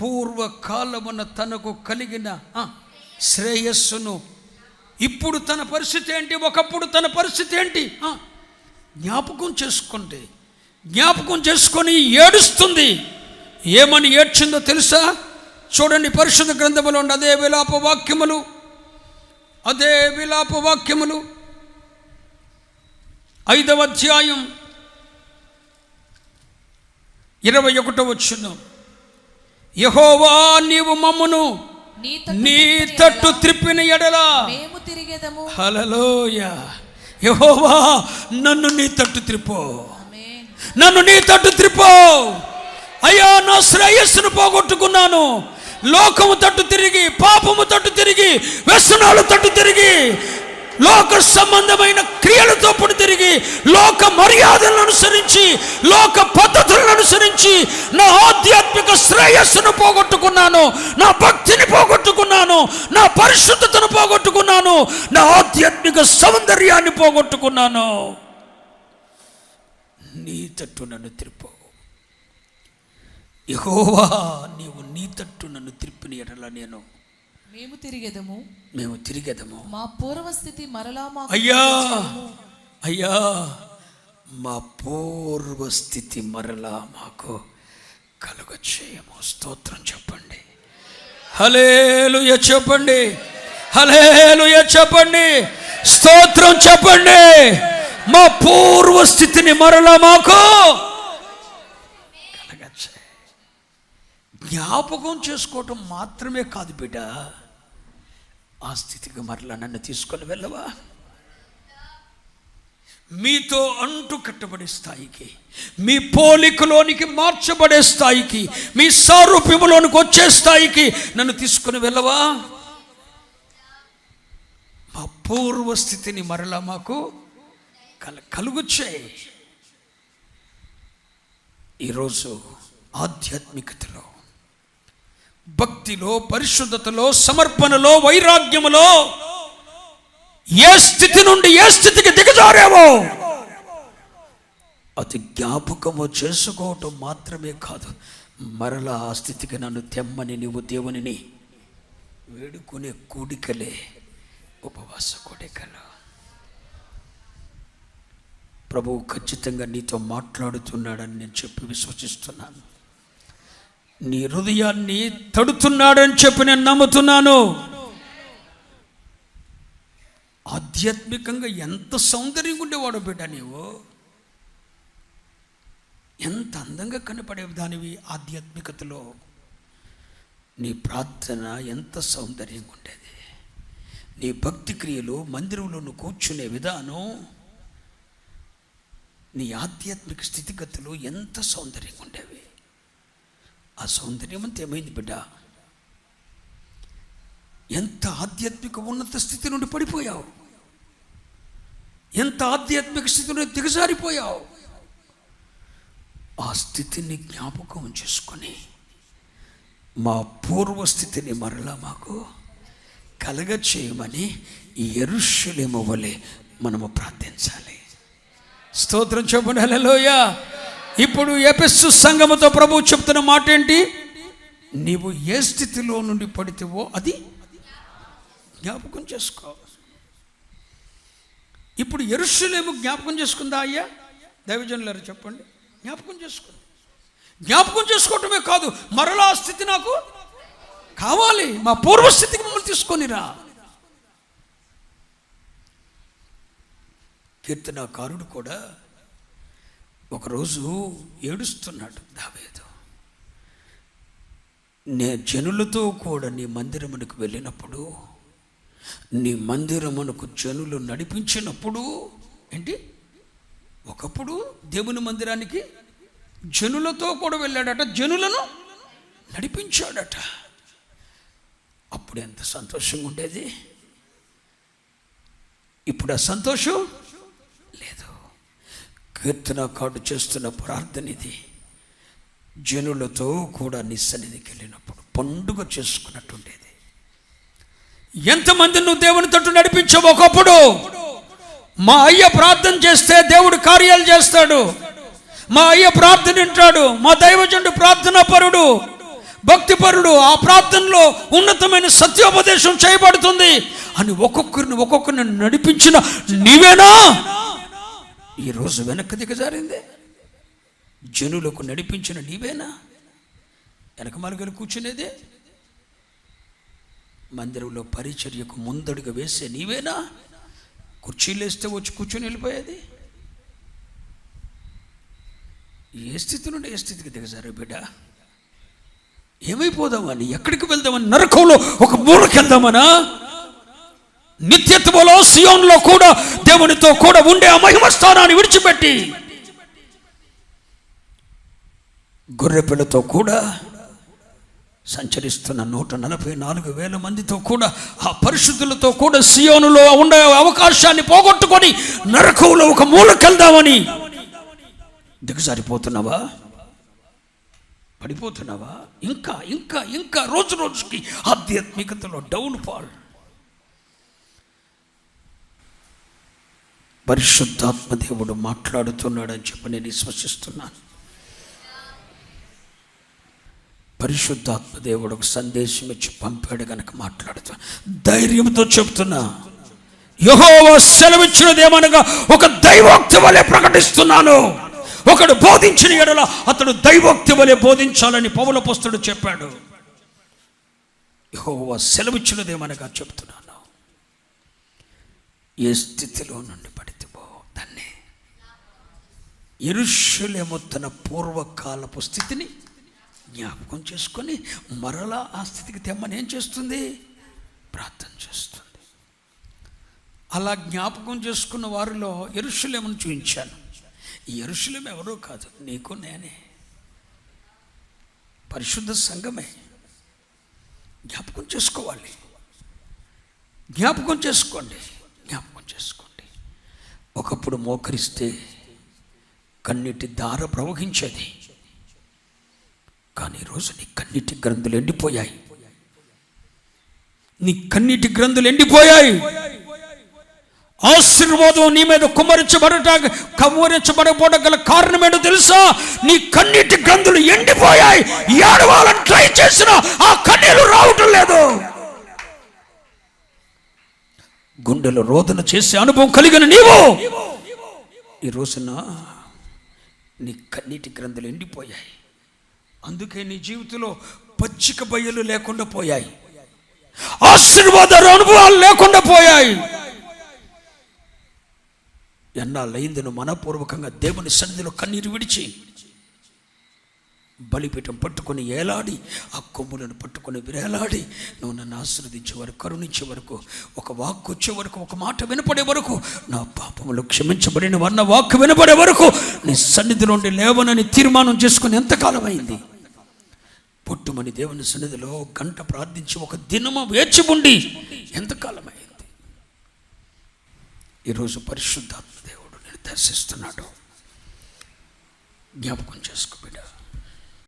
పూర్వకాలమున తనకు కలిగిన శ్రేయస్సును ఇప్పుడు తన పరిస్థితి ఏంటి? ఒకప్పుడు తన పరిస్థితి ఏంటి? జ్ఞాపకం చేసుకోండి. జ్ఞాపకం చేసుకొని ఏడుస్తుంది. ఏమని ఏడ్చిందో తెలుసా? చూడండి పరిశుద్ధ గ్రంథములో ఉన్న అదే విలాప వాక్యములు. అదే విలాప వాక్యములు. ఐదవ అధ్యాయం ఇరవై ఒకటో వచ్చును యహోవా నీవు మమ్మును నీ తట్టు త్రిప్పిన ఎడలా మేము తిరిగేదము. హలలోయ యహోవా నన్ను నీ తట్టు త్రిపో. నన్ను నీ తట్టు త్రిపో. అయ్యా నా శ్రేయస్సును పోగొట్టుకున్నాను. లోకము తట్టు తిరిగి పాపము తట్టు తిరిగి వ్యసనాలు తట్టు తిరిగి లోక సంబంధమైన క్రియలతో పడి తిరిగి లోక మర్యాదలను అనుసరించి లోక పద్ధతులను అనుసరించి నా ఆధ్యాత్మిక శ్రేయస్సును పోగొట్టుకున్నాను. నా భక్తిని పోగొట్టుకున్నాను. నా పరిశుద్ధతను పోగొట్టుకున్నాను. నా ఆధ్యాత్మిక సౌందర్యాన్ని పోగొట్టుకున్నాను. నీ తట్టు నన్ను త్రిపో. యహోవా నీవు నీ తట్టు నన్ను త్రిప్పిన ఎడల నేను. మేము తిరిగేదము. మేము తిరిగేదము. మా పూర్వస్థితి మరలా మాకు అయ్యా. అయ్యా! మా పూర్వస్థితి మరలా మాకు కలుగ చేయము స్తోత్రం చెప్పండి. హలేలుయ చెప్పండి. హలేలుయ చెప్పండి. స్తోత్రం చెప్పండి. మా పూర్వ స్థితిని మరలా మాకు కలగచ్చే జ్ఞాపకం చేసుకోవటం మాత్రమే కాదు బిడ్డ. ఆ స్థితికి మరలా నన్ను తీసుకొని వెళ్ళవా? మీతో అంటు కట్టబడే స్థాయికి మీ పోలికలోనికి మార్చబడే స్థాయికి మీ సారూప్యములోనికి వచ్చే స్థాయికి నన్ను తీసుకుని వెళ్ళవా? మా పూర్వస్థితిని మరలా మాకు కల కలుగుచ్చే ఈరోజు ఆధ్యాత్మికతలో భక్తిలో పరిశుద్ధతలో సమర్పణలో వైరాగ్యములో ఏ స్థితి నుండి ఏ స్థితికి పొందుతారేమో అది జ్ఞాపకము చేసుకోవటం మాత్రమే కాదు. మరలా ఆ స్థితికి నన్ను తెమ్మని నువ్వు దేవునిని వేడుకునే కూడికలే ఉపవాస కూడికలు. ప్రభువు ఖచ్చితంగా నీతో మాట్లాడుతున్నాడని నేను చెప్పి విశ్వసిస్తున్నాను. నీ హృదయాన్ని తడుతున్నాడని చెప్పి నేను నమ్ముతున్నాను. ఆధ్యాత్మికంగా ఎంత సౌందర్యంగా ఉండేవాడు బిడ్డ నీవు. ఎంత అందంగా కనపడే దానివి ఆధ్యాత్మికతలో. నీ ప్రార్థన ఎంత సౌందర్యంగా ఉండేది. నీ భక్తి క్రియలు మందిరంలో నువ్వు కూర్చునే విధానం. నీ ఆధ్యాత్మిక స్థితిగతులు ఎంత సౌందర్యంగా ఉండేవి. ఆ సౌందర్యం అంతా ఏమైంది బిడ్డ? ఎంత ఆధ్యాత్మిక ఉన్నత స్థితి నుండి పడిపోయావు. ఎంత ఆధ్యాత్మిక స్థితిలో దిగజారిపోయావు? ఆ స్థితిని జ్ఞాపకం చేసుకొని మా పూర్వస్థితిని మరలా మాకు కలగ చేయమని ఈ వలె మనము ప్రార్థించాలి. స్తోత్రం చెప్పండి హలోయ ఇప్పుడు ఎపిస్సు సంఘముతో ప్రభు చెప్తున్న మాట ఏంటి నీవు ఏ స్థితిలో నుండి పడితేవో అది జ్ఞాపకం చేసుకోవాలి ఇప్పుడు ఎరుసలేము జ్ఞాపకం చేసుకుందా అయ్యా? దైవజనులారు చెప్పండి. జ్ఞాపకం చేసుకుంది జ్ఞాపకం చేసుకోవటమే కాదు మరలా స్థితి నాకు కావాలి. మా పూర్వస్థితికి మమ్మల్ని తీసుకొనిరా కీర్తనాకారుడు కూడా ఒకరోజు ఏడుస్తున్నాడు దావేదు. నే జనులతో కూడా నీ మందిరమునికి వెళ్ళినప్పుడు నీ మందిరమునకు జనులు నడిపించినప్పుడు ఏంటి? ఒకప్పుడు దేవుని మందిరానికి జనులతో కూడా వెళ్ళాడట జనులను నడిపించాడట. అప్పుడు ఎంత సంతోషంగా ఉండేది. ఇప్పుడు ఆ సంతోషం లేదు. కీర్తనకాడు చేస్తున్న ప్రార్థన ఇది. జనులతో కూడా నీ సన్నిధికి వెళ్ళినప్పుడు పండుగ చేసుకున్నట్టుండేది ఎంతమంది నువ్వు దేవుని తట్టు నడిపించావు ఒకప్పుడు? మా అయ్య ప్రార్థన చేస్తే దేవుడు కార్యాలు చేస్తాడు. మా అయ్య ప్రార్థన వింటాడు. మా దైవజనుడు ప్రార్థనా పరుడు భక్తిపరుడు. ఆ ప్రార్థనలో ఉన్నతమైన సత్యోపదేశం చేయబడుతుంది. అని ఒక్కొక్కరిని ఒక్కొక్కరిని నడిపించిన నీవేనా? ఈరోజు వెనక్కి దిగజారింది. జనులకు నడిపించిన నీవేనా? వెనక మలుగలు కూర్చునేదే? మందిరంలో పరిచర్యకు ముందడుగు వేసే నీవేనా? కుర్చీలు వేస్తే వచ్చి కూర్చొని వెళ్ళిపోయేది? ఏ స్థితి నుండి ఏ స్థితికి దిగజారు బిడ్డ? ఏమైపోదామని ఎక్కడికి వెళ్దామని నరకంలో ఒక మూలకి వెళ్దామనా నిత్యత్వలో సియోన్లో కూడా దేవునితో కూడా ఉండే ఆ మహిమ స్థానాన్ని విడిచిపెట్టి. గొర్రెపిల్లతో కూడా సంచరిస్తున్న నూట నలభై నాలుగు వేల మందితో కూడా ఆ పరిశుద్ధులతో కూడా సియోనులో ఉండే అవకాశాన్ని పోగొట్టుకొని నరకంలో ఒక మూలకెళ్దామని. దిగజారిపోతున్నావా? పడిపోతున్నావా? ఇంకా ఇంకా ఇంకా రోజు రోజుకి ఆధ్యాత్మికతలో డౌన్ ఫాల్. పరిశుద్ధాత్మ దేవుడు మాట్లాడుతున్నాడని చెప్పి నేను విశ్వసిస్తున్నాను. పరిశుద్ధాత్మ దేవుడు ఒక సందేశం ఇచ్చి పంపాడు కనుక మాట్లాడుతా. ధైర్యంతో చెప్తున్నా. యహోవ సెలవిచ్చినదేమనగా ఒక దైవోక్తి వలె ప్రకటిస్తున్నాను. ఒకడు బోధించిన ఎడల అతడు దైవోక్తి వలె బోధించాలని పౌల పుస్తుడు చెప్పాడు. యహోవ సెలవిచ్చినదేమనగా చెప్తున్నాను. ఏ స్థితిలో నుండి పడితే దాన్ని. ఇరుష్యులేమో తన పూర్వకాలపు స్థితిని జ్ఞాపకం చేసుకొని మరలా ఆ స్థితికి తెమ్మని ఏం చేస్తుంది? ప్రార్థన చేస్తుంది. అలా జ్ఞాపకం చేసుకున్న వారిలో ఎరుషులేమని చూపించాను ఈ ఎరుషులేం ఎవరో కాదు నీకు నేనే. పరిశుద్ధ సంఘమే. జ్ఞాపకం చేసుకోవాలి. జ్ఞాపకం చేసుకోండి. జ్ఞాపకం చేసుకోండి. ఒకప్పుడు మోకరిస్తే కన్నీటి దార ప్రవహించేది. కానీ ఈరోజు నీ కన్నీటి గ్రంథులు ఎండిపోయాయి. నీ కన్నీటి గ్రంథులు ఎండిపోయాయి. ఆశీర్వాదం నీ మీద కుమరించబడట కుమరించబడకపోవడం గల కారణం ఏంటో తెలుసా? నీ కన్నీటి గ్రంథులు ఎండిపోయాయి. ఏడవాలని ట్రై చేసిన ఆ కన్నీలు రావటం లేదు. గుండెలో రోదన చేసే అనుభవం కలిగిన నీవు ఈ రోజున నీ కన్నీటి గ్రంథులు ఎండిపోయాయి. అందుకే నీ జీవితంలో పచ్చిక బయ్యలు లేకుండా పోయాయి. ఆశీర్వాదాలు అనుభవాలు లేకుండా పోయాయి. ఎన్నాళ్ళయింది నువ్వు మనపూర్వకంగా దేవుని సన్నిధిలో కన్నీరు విడిచి బలిపీఠం పట్టుకొని ఏలాడి ఆ కొమ్ములను పట్టుకొని వేలాడి నువ్వు నన్ను ఆశీర్వదించే వరకు కరుణించే వరకు ఒక వాక్కు వచ్చే వరకు ఒక మాట వినపడే వరకు నా పాపములు క్షమించబడిన వన్న వాక్కు వినపడే వరకు నీ సన్నిధి నుండి లేవనని తీర్మానం చేసుకుని ఎంతకాలం అయింది? పుట్టుమని దేవుని సన్నిధిలో గంట ప్రార్థించి ఒక దినము వేచి ఉండి ఎంతకాలం అయింది? ఈరోజు పరిశుద్ధాత్మ దేవుడు నేను దర్శిస్తున్నాడు. జ్ఞాపకం చేసుకో